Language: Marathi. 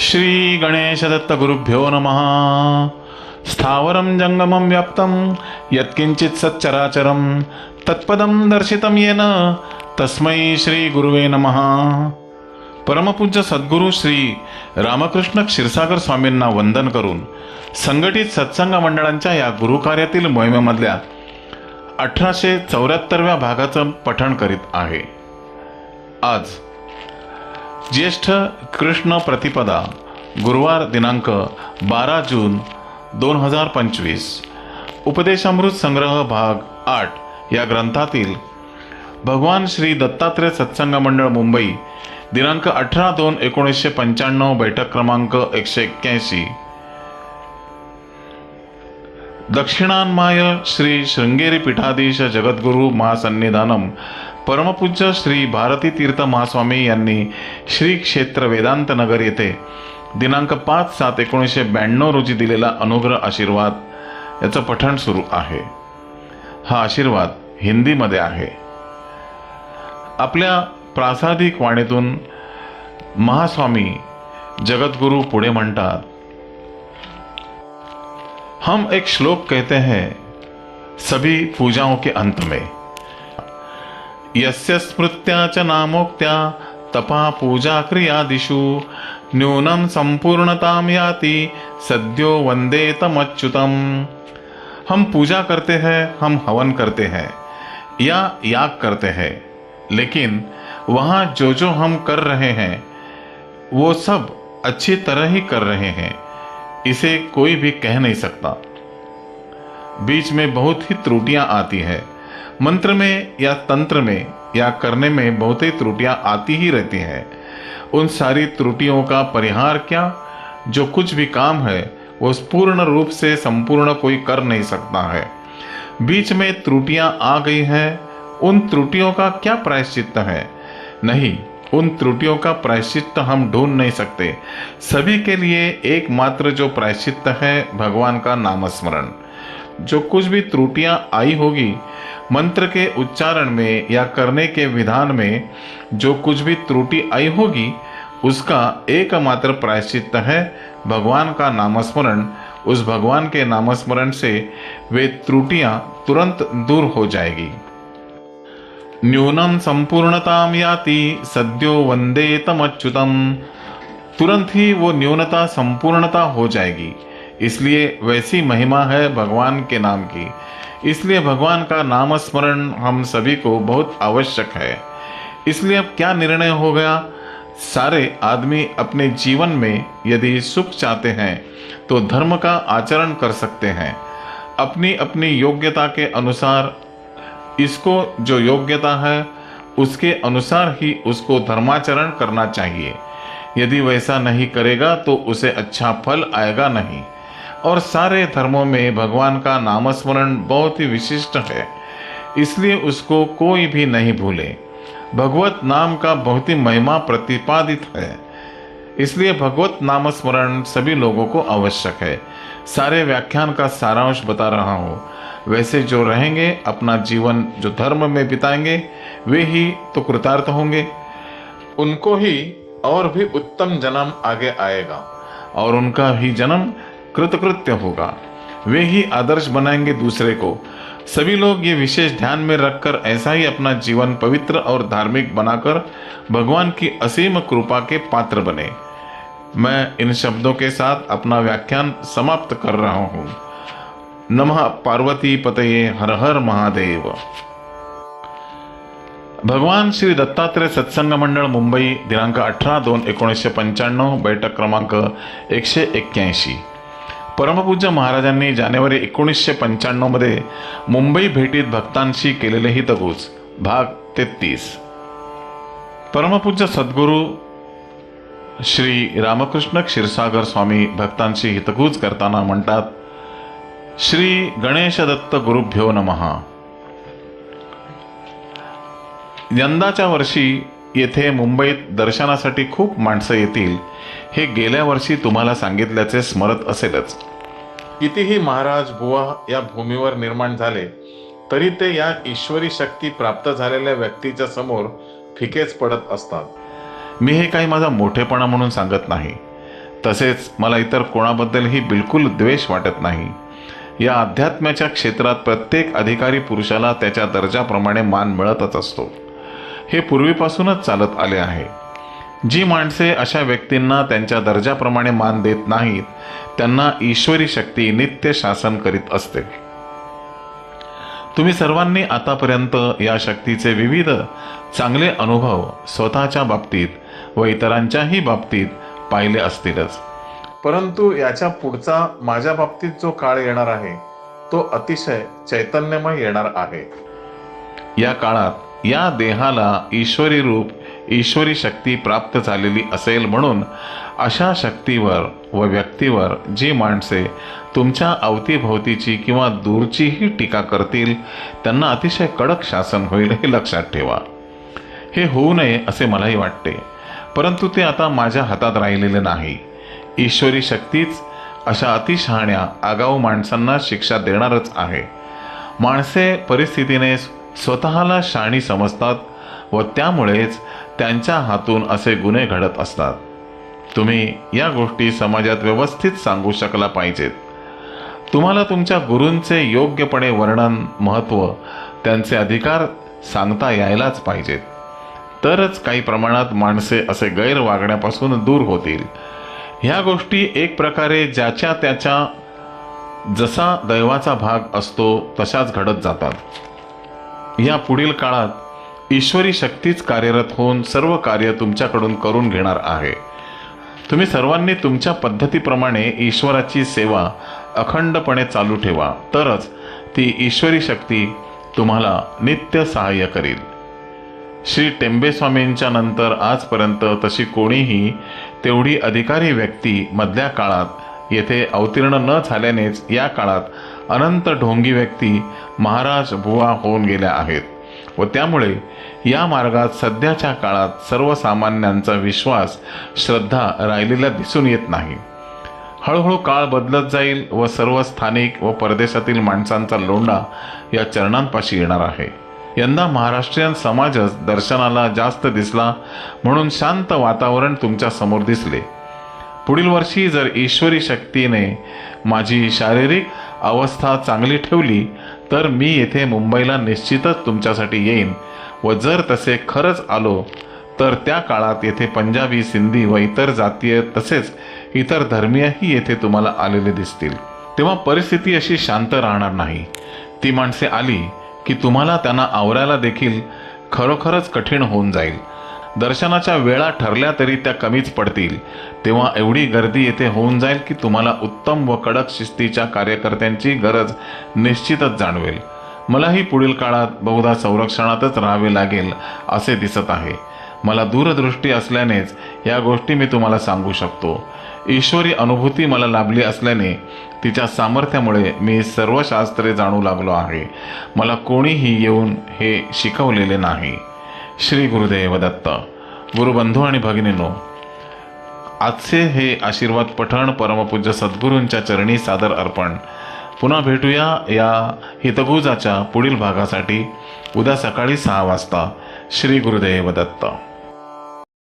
श्री गणेशदत्त गुरुभ्यो नमः। स्थावरं जङ्गमं व्याप्तं यत्किञ्चित् सच्चराचरं तत्पदं दर्शितं येन तस्मै श्रीगुरुवे नमः। परमपूज्य सद्गुरू श्री रामकृष्ण क्षीरसागर स्वामींना वंदन करून संघटित सत्संग मंडळांच्या या गुरुकार्यातील मोहिमेमधल्या अठराशे चौऱ्याहत्तरव्या भागाचं पठण करीत आहे. आज ज्येष्ठ कृष्ण प्रतिपदा गुरुवार दिनांक बारा जून दोन हजार पंचवीस. उपदेशामृत संग्रह भाग आठ या ग्रंथातील भगवान श्री दत्तात्रय सत्संग मंडळ मुंबई दिनांक अठरा दोन एकोणीसशे पंच्याण्णव बैठक क्रमांक एकशे एक्क्याऐंशी. दक्षिणान्माय श्री शृंगेरी पीठाधीश जगद्गुरु महासन्निधानम परमपूज्य श्री भारती तीर्थ महास्वामी यांनी श्री क्षेत्र वेदांत नगर येथे दिनांक पाच सात एकोणीसशे ब्याण्णव रोजी दिलेला अनुग्रह आशीर्वाद याचं पठण सुरू आहे. हा आशीर्वाद हिंदीमध्ये आहे. आपल्या प्रासादिक वाणीतून महास्वामी जगद्गुरु पुढे म्हणतात हम एक श्लोक कहते हैं सभी पूजाओं के अंत में। यस्य स्मृत्या च नामोक्त्या तपा पूजा क्रियादिषु। न्यूनं संपूर्णतां याति सद्यो वंदे तमच्युतम। हम पूजा करते हैं, हम हवन करते हैं, या याग करते हैं, लेकिन वहाँ जो जो हम कर रहे हैं, वो सब अच्छी तरह ही कर रहे हैं, इसे कोई भी कह नहीं सकता। बीच में बहुत ही त्रुटियाँ आती है। मंत्र में या तंत्र में या करने में बहुत ही त्रुटियाँ आती ही रहती हैं। उन सारी त्रुटियों का परिहार क्या? जो कुछ भी काम है, वो पूर्ण रूप से संपूर्ण कोई कर नहीं सकता है। बीच में त्रुटियाँ आ गई हैं। उन त्रुटियों का क्या प्रायश्चित है? नहीं, उन त्रुटियों का प्रायश्चित हम ढूंढ नहीं सकते। सभी के लिए एकमात्र जो प्रायश्चित है, भगवान का नामस्मरण। जो कुछ भी त्रुटियाँ आई होगी मंत्र के उच्चारण में या करने के विधान में जो कुछ भी त्रुटि आई होगी, उसका एकमात्र प्रायश्चित है भगवान का नामस्मरण। उस भगवान के नामस्मरण से वे त्रुटियाँ तुरंत दूर हो जाएगी। न्यूनम संपूर्णताम याति, सद्यो वंदे तमच्युतम तुरंत ही वो न्यूनता, संपूर्णता हो जाएगी। इसलिए वैसी महिमा है भगवान के नाम की। इसलिए भगवान का नाम स्मरण हम सभी को बहुत आवश्यक है। इसलिए अब क्या निर्णय हो गया? सारे आदमी अपने जीवन में यदि सुख चाहते हैं तो धर्म का आचरण कर सकते हैं। अपनी अपनी योग्यता के अनुसार, इसको जो योग्यता है, उसके अनुसार ही उसको धर्माचरण करना चाहिए। यदि वैसा नहीं करेगा तो उसे अच्छा फल आएगा नहीं। और सारे धर्मों में भगवान का नामस्मरण बहुत ही विशिष्ट है। इसलिए उसको कोई भी नहीं भूले। भगवत नाम का बहुत ही महिमा प्रतिपादित है। इसलिए भगवत नामस्मरण सभी लोगों को आवश्यक है। सारे व्याख्यान का सारांश बता रहा हूँ। वैसे जो रहेंगे, अपना जीवन जो धर्म में बिताएँगे, वे ही तो कृतार्थ होंगे। उनको ही और भी उत्तम जन्म आगे आएगा। और उनका ही जन्म कृतकृत्य होगा। वे ही आदर्श बनाएँगे दूसरे को। सभी लोग ये विशेष ध्यान में रखकर ऐसा ही अपना जीवन पवित्र और धार्मिक बनाकर भगवान की असीम कृपा के पात्र बने। मैं इन शब्दों के साथ अपना व्याख्यान समाप्त कर रहा हूँ। नमः पार्वती पतये हर हर महादेव। भगवान श्री दत्तात्रय सत्संग मंडळ मुंबई, दिनांक अठरा दोन एकोणीसशे पंच्याण्णव बैठक क्रमांक एकशे एक्क्याऐंशी परमपूज्य महाराजांनी जानेवारी एकोणीसशे पंच्याण्णवमध्ये मुंबई भेटीत भक्तांशी केलेले हितगुज भाग तेहतीस. परमपूज्य सद्गुरू श्री रामकृष्ण क्षीरसागर स्वामी भक्तांशी हितगुज करताना म्हणतात श्री गणेशदत्त गुरुभ्यो नमहा यंदाच्या वर्षी येथे मुंबईत दर्शनासाठी खूप माणसं येतील हे गेल्या वर्षी तुम्हाला सांगितल्याचे स्मरत असेलच. कितीही महाराज बुवा या भूमीवर निर्माण झाले तरी ते या ईश्वरी शक्ती प्राप्त झालेल्या व्यक्तीच्या समोर फिकेच पडत असतात. मी हे काही माझा मोठेपणा म्हणून सांगत नाही. तसेच मला इतर कोणाबद्दलही बिलकुल द्वेष वाटत नाही. या अध्यात्माच्या क्षेत्रात प्रत्येक अधिकारी पुरुषाला त्याच्या दर्जाप्रमाणे मान मिळतच असतो. हे पूर्वीपासूनच चालत आले आहे. जी माणसे अशा व्यक्तींना त्यांच्या दर्जाप्रमाणे मान देत नाहीत त्यांना ईश्वरी शक्ती नित्य शासन करीत असते. तुम्ही सर्वांनी आतापर्यंत या शक्तीचे विविध चांगले अनुभव स्वतःच्या बाबतीत व इतरांच्याही बाबतीत पाहिले असतीलच. परंतु याच्या पुढचा माझ्या बाबतीत जो काळ येणार आहे तो अतिशय चैतन्यमय येणार आहे. या काळात या देहाला ईश्वरी रूप ईश्वरी शक्ती प्राप्त झालेली असेल म्हणून अशा शक्तीवर व व्यक्तीवर जी माणसे तुमच्या अवतीभोवतीची किंवा दूरचीही टीका करतील त्यांना अतिशय कडक शासन होईल हे लक्षात ठेवा. हे होऊ नये असे मलाही वाटते. परंतु ते आता माझ्या हातात राहिलेले नाही. ईश्वरी शक्तीच अशा अतिशहाण्या आगाऊ माणसांना शिक्षा देणारच आहे. माणसे परिस्थितीने स्वतःला शाणी समजतात व त्यामुळेच त्यांच्या हातून असे गुन्हे घडत असतात. तुम्ही या गोष्टी समाजात व्यवस्थित सांगू शकला पाहिजेत. तुम्हाला तुमच्या गुरूंचे योग्यपणे वर्णन महत्त्व त्यांचे अधिकार सांगता यायलाच पाहिजेत. तरच काही प्रमाणात माणसे असे गैर वागण्यापासून दूर होतील. ह्या गोष्टी एक प्रकारे ज्याच्या त्याच्या जसा दैवाचा भाग असतो तशाच घडत जातात. या पुढील काळात ईश्वरी शक्तीच कार्यरत होऊन सर्व कार्य तुमच्याकडून करून घेणार आहे. तुम्ही सर्वांनी तुमच्या पद्धतीप्रमाणे ईश्वराची सेवा अखंडपणे चालू ठेवा. तरच ती ईश्वरी शक्ती तुम्हाला नित्य सहाय्य करील. श्री टेंबे स्वामींच्या नंतर आजपर्यंत तशी कोणीही तेवढी अधिकारी व्यक्ती मधल्या काळात येथे अवतीर्ण न झाल्यानेच या काळात अनंत ढोंगी व्यक्ती महाराज बुवा होऊन गेल्या आहेत. व त्यामुळे या मार्गात सध्याच्या काळात सर्वसामान्यांचा विश्वास श्रद्धा राहिलेला दिसून येत नाही. हळूहळू काळ बदलत जाईल व सर्व स्थानिक व परदेशातील माणसांचा लोंढा या चरणांपाशी येणार आहे. यंदा महाराष्ट्रीयन समाजच दर्शनाला जास्त दिसला म्हणून शांत वातावरण तुमच्यासमोर दिसले. पुढील वर्षी जर ईश्वरी शक्तीने माझी शारीरिक अवस्था चांगली ठेवली तर मी येथे मुंबईला निश्चितच तुमच्यासाठी येईन. व जर तसे खरंच आलो तर त्या काळात येथे पंजाबी सिंधी व इतर जातीय तसेच इतर धर्मीयही येथे तुम्हाला आलेले दिसतील. तेव्हा परिस्थिती अशी शांत राहणार नाही. ती माणसे आली की तुम्हाला त्यांना आवरायला देखील खरोखरच कठीण होऊन जाईल. दर्शनाच्या वेळा ठरल्या तरी त्या कमीच पडतील. तेव्हा एवढी गर्दी येथे होऊन जाईल की तुम्हाला उत्तम व कडक शिस्तीच्या कार्यकर्त्यांची गरज निश्चितच जाणवेल. मलाही पुढील काळात बहुधा संरक्षणातच राहावे लागेल असे दिसत आहे. मला दूरदृष्टी असल्यानेच या गोष्टी मी तुम्हाला सांगू शकतो. ईश्वरी अनुभूती मला लाभली असल्याने तिच्या सामर्थ्यामुळे मी सर्व शास्त्रे जाणू लागलो आहे. मला कोणीही येऊन हे शिकवलेले नाही. श्री गुरुदेव दत्त गुरुबंधू आणि भगिनीनो आजचे हे आशीर्वाद पठण परमपूज्य सद्गुरूंच्या चरणी सादर अर्पण. पुन्हा भेटूया या हितभुजाच्या पुढील भागासाठी उद्या सकाळी सहा वाजता. श्री गुरुदेव दत्त.